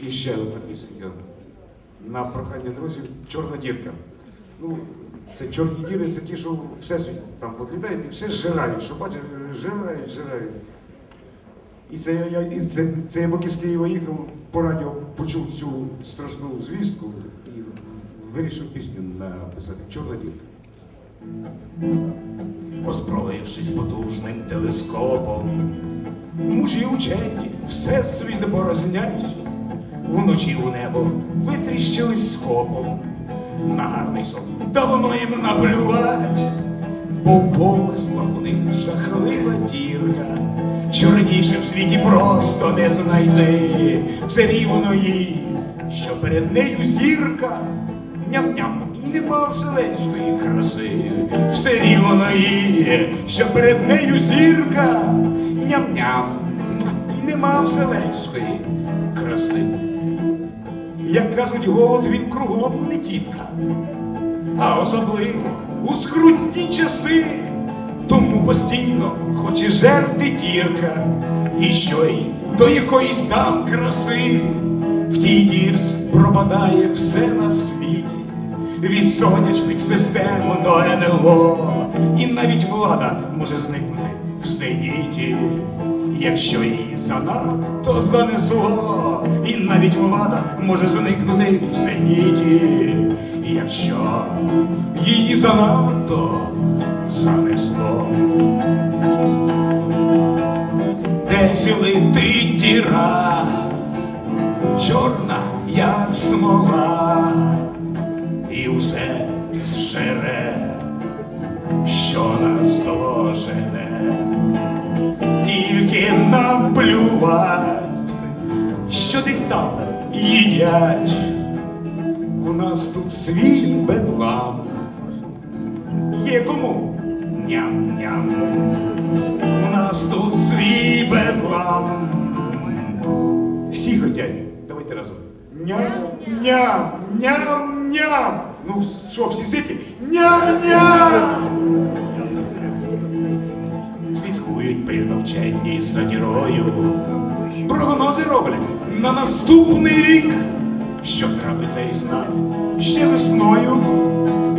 І ще одна пісенька. На прохання друзів Чорна дірка. Ну, це чорні діри, це ті, що всесвіт там подлітають і все зжирають, що бачиш, зжирають, зжирають. І це я, і це, це я поки з Києва їхав, по радіо почув цю страшну звістку і вирішив пісню написати Чорна дірка. Озброївшись потужним телескопом, мужі учені все світ борознять, вночі у небо витріщились скопом, на гарний сон давно їм наплювать, бо в помислах у них жахлива дірка, чорніше в світі просто не знайти, все рівно їй, що перед нею зірка, ням-ням, і нема вселенської краси, все рівно їй, що перед нею зірка, ням-ням, нема вселенської краси. Як кажуть, голод він кругом не тітка, а особливо у скрутні часи, тому постійно хоче жерти дірка, і що й до якоїсь там краси, в тій дірці пропадає все на світі, від сонячних систем до НЛО, і навіть влада може зникнути в зеніті. Якщо її занадто занесло, і навіть влада може зникнути в зеніті, якщо її занадто занесло. Десь летить діра, чорна, як смола, їдять. В нас тут свій бедлам. Є кому ням-ням. У нас тут свій бедлам. Всі хотять. Давайте разом. Ням-ням, ням-ням. Ну що, всі ситі? Ням-ням. Слідкують при навчанні за дірою. Прогнози роблять на наступний рік, що трапиться із нами ще весною,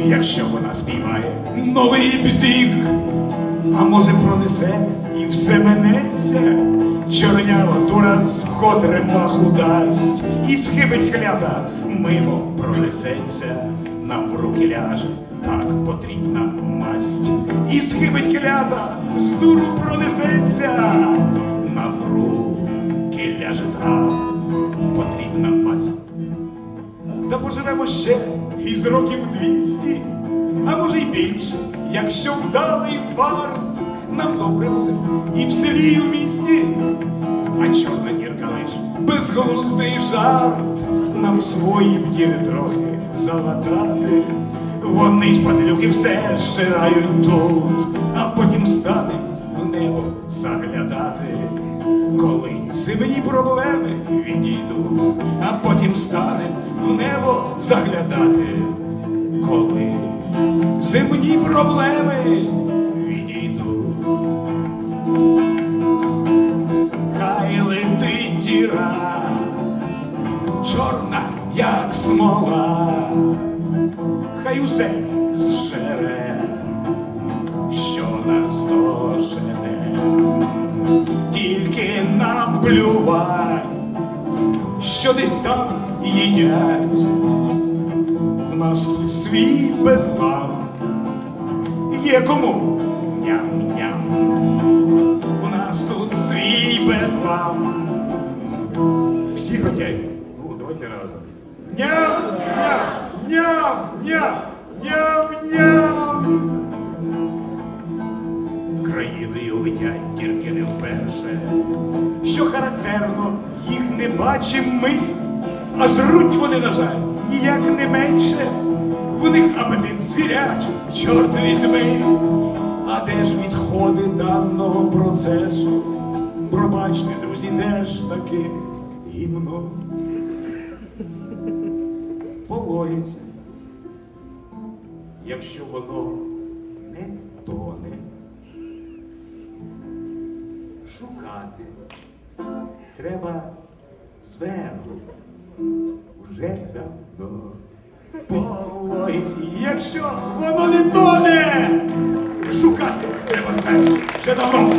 якщо вона спіймає новий бзік, а може пронесе і все минеться, чорнява дура з котрим маху дасть, і схибить клята, мимо пронесеться, нам в руки ляже, так потрібна масть, і схибить клята, з дуру пронесеться, Та ще із років двісті, а може й більше, якщо вдалий фарт, нам добре буде і в селі, і в місті, а чорна дірка лиш безглуздий жарт, нам свої б діри трохи залатати. Вони ж падлюки все зжирають тут, а потім стане в небо заглядати. Коли земні проблеми відійдуть, а потім стане в небо заглядати, коли земні проблеми відійдуть, хай летить діра, чорна, як смола, хай усе зжере, плювать, що десь там їдять. В нас тут свій бедлам, є кому ням-ням. У нас тут свій бедлам. Всі хотять. Ну, давайте разом. Ням-ням, ням-ням, ням-ням. В країною летять тільки не вперше. Що характерно, їх не бачим ми, а жруть вони, на жаль, ніяк не менше. В них апетит звірячий, чорт візьми. А де ж відходи даного процесу? Пробачте, друзі, де ж таки гімно по. Якщо воно не тоне, шукати треба зверху уже давно. Полоїться, якщо воно не тоне, шукати треба зверху ще давно.